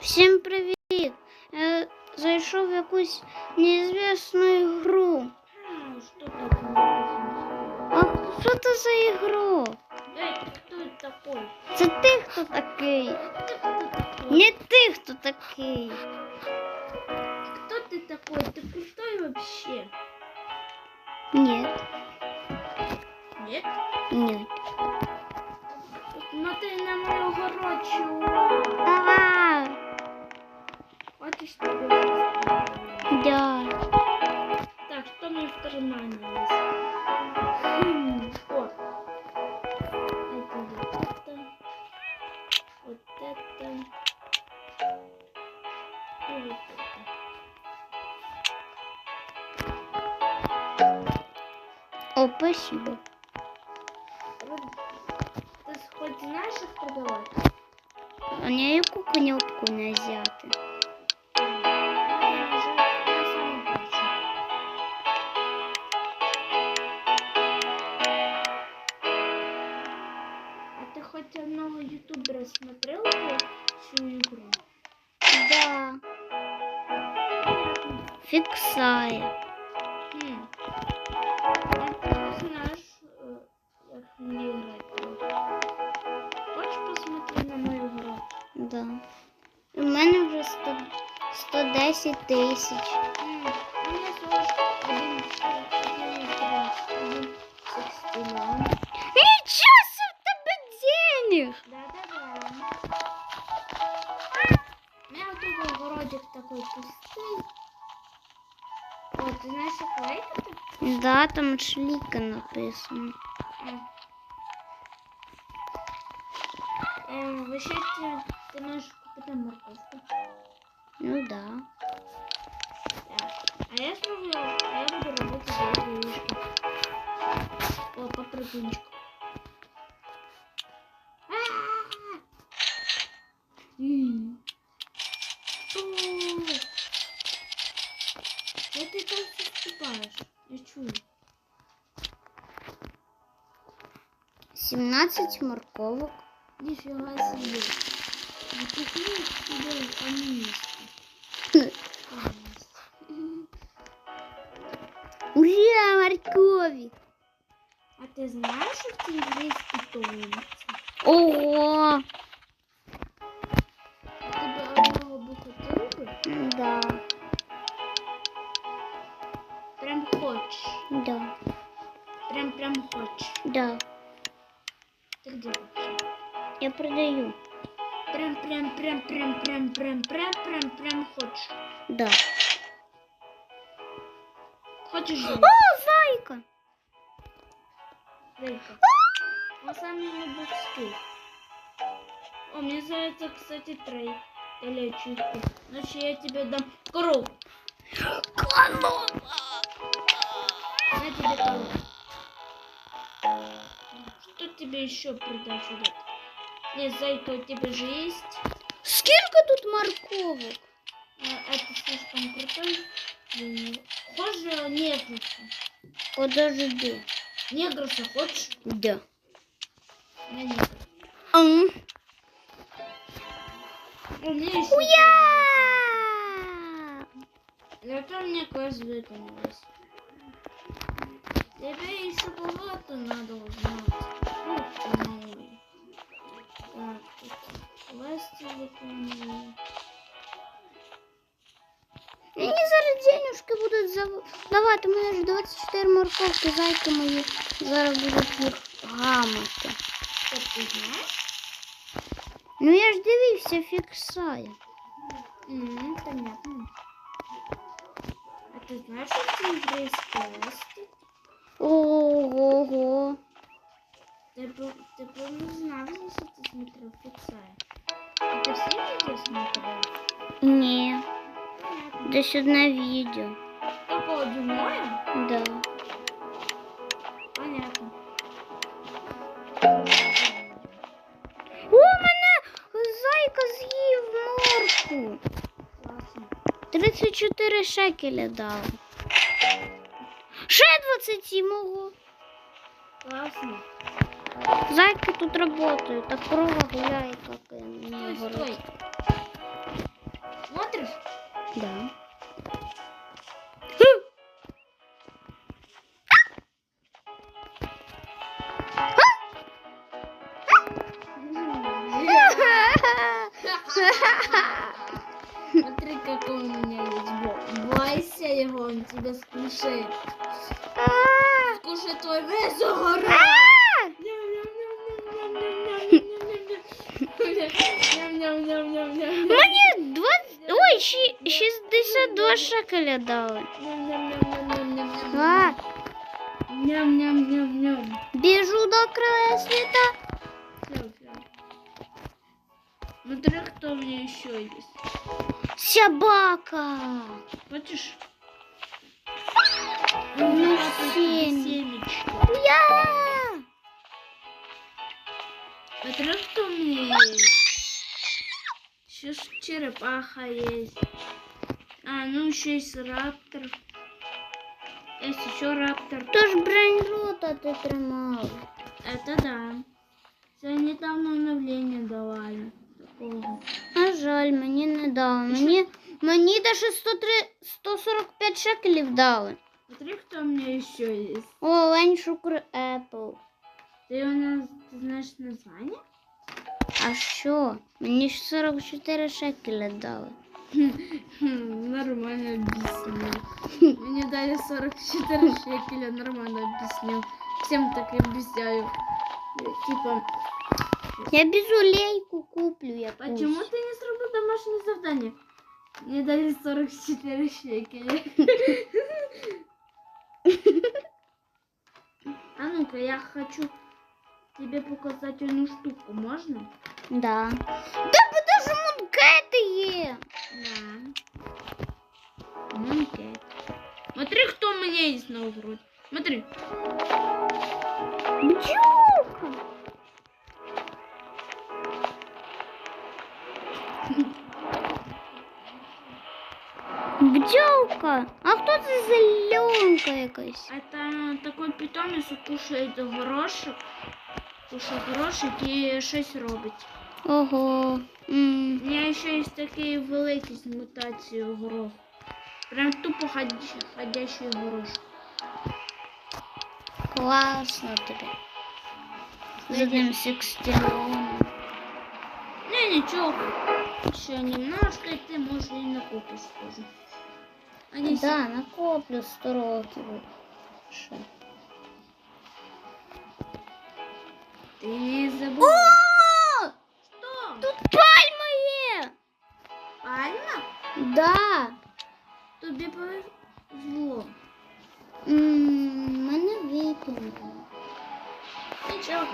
Всім привіт! Я зайшов в якусь неізвісну гру. А що це за ігру? Це ти хто такий? Не ти хто такий. Хто ти такой? Ти пустой вообще? Нет. Нет? Нет. Ну Смотри на мою горочу. О, спасибо. Ты хоть знаешь их продавать? А я яку конюбку не взяти. А ты хоть одного ютубера смотрела всю игру? Да. фиксает. 110 тисяч. Нічого в тебе денег! У меня Да, там шлика написано. Эм, вообще ты, можешь купить морковку. Ну да. Так. А я сразу а я буду робити яблучку. О, попрыгунчик. Вот а! ты там вступаешь. Я чую. 17 морковок. Нифига себе. А вот такие, они. Ура, моркові! А ты знаешь, что в тебе есть питомцы? Ого! Ты бы хотел бы? Да, Прям хочешь. да, Прям прям хочешь. да. Ты где вообще? Я продаю. Прям прям прям прям прям прям прям прям прям хочешь. Да. Хочешь О, же? зайка! Дай-ка. Он самый любовский. О, мне за это, кстати, трей. Телечуйку. Значит, я тебе дам корову. Корова! На тебе корову. Что тебе еще придать сюда? Не, зайка, у тебя же есть. Сколько тут морковок? А, это слишком крутой. Хоже негруша. Подожди. Негруша хочешь? Да. Я негруша. А -а Это мне кажется, это квест выполнилось. Тебе еще кого-то надо узнать пластиликами. Мені зараз будут будуть давати. У мене ж 24 морковки, зайки мои. Зараз будут їх гамати. Ну я ж дивився, фіксаю. Mm, понятно. А ти знаєш, що це англійський? Ого-го. Ого. Ты бы, ты бы не знал, если ты смотрел фиксая. А ты все видео смотрел? Ні, Понятно. десь одне відео. Такого дюймоя? Да. Понятно. О, мене зайка з'їв морку. Классно. 34 шекеля дав. Ще 27 ого. Классно. Зайки тут работают, а крова гуляет, как не стой. Смотришь? Да. Смотри, как у меня есть бог. Бойся его, он тебя скушает. А! Скушает твой весь ура! Шекеля дали. А, Ням-ням-ням-ням. біжу до края всё. Смотри, кто у меня еще есть. Собака. Хочешь? Ну, семечки. Я. Смотри, кто у меня есть. Еще черепаха есть. А, ну еще есть раптор. Есть еще раптор. Тож броньрота ти тримав. Это да. Это недавно обновление давали. Такого. На жаль, мені не дали. Мені, мені даже 103, 145 шекелів дали. Смотри, кто у меня еще есть. О, Лень Шукр Apple. Ты у нас ты знаешь название? А що? Мені ж 44 шекеля дали. Нормально объяснил. Мне дали 44 шекеля, нормально объяснил. Всем так и объясняю. Типа, Я безулейку куплю якусь. почему ты не сделал домашнее задание? Мне дали 44 шекеля. А ну-ка, я хочу тебе показать одну штуку, можно? Да. Да подожди, мункети є. Да. Монкет. Смотри, кто меня есть на угрозе. Смотри. Бджілка. Бджілка. А хто це зеленка якась? Это такой питомец, кушает горошек. Кушает горошек и щось робить. Ого. М, У меня еще есть такие великі з мутацією горох. Прям тупо ходячий, ходячий горошек. Класно тобі. З одним секстильоном. Не, ничего. Еще немножко, и ты можешь и накупишь тоже. Они Да, накоплю 100 років. Ще. Ты не О! пальмові! Пальма? Да. тебе повезло. М, Мене випинили. Ничего.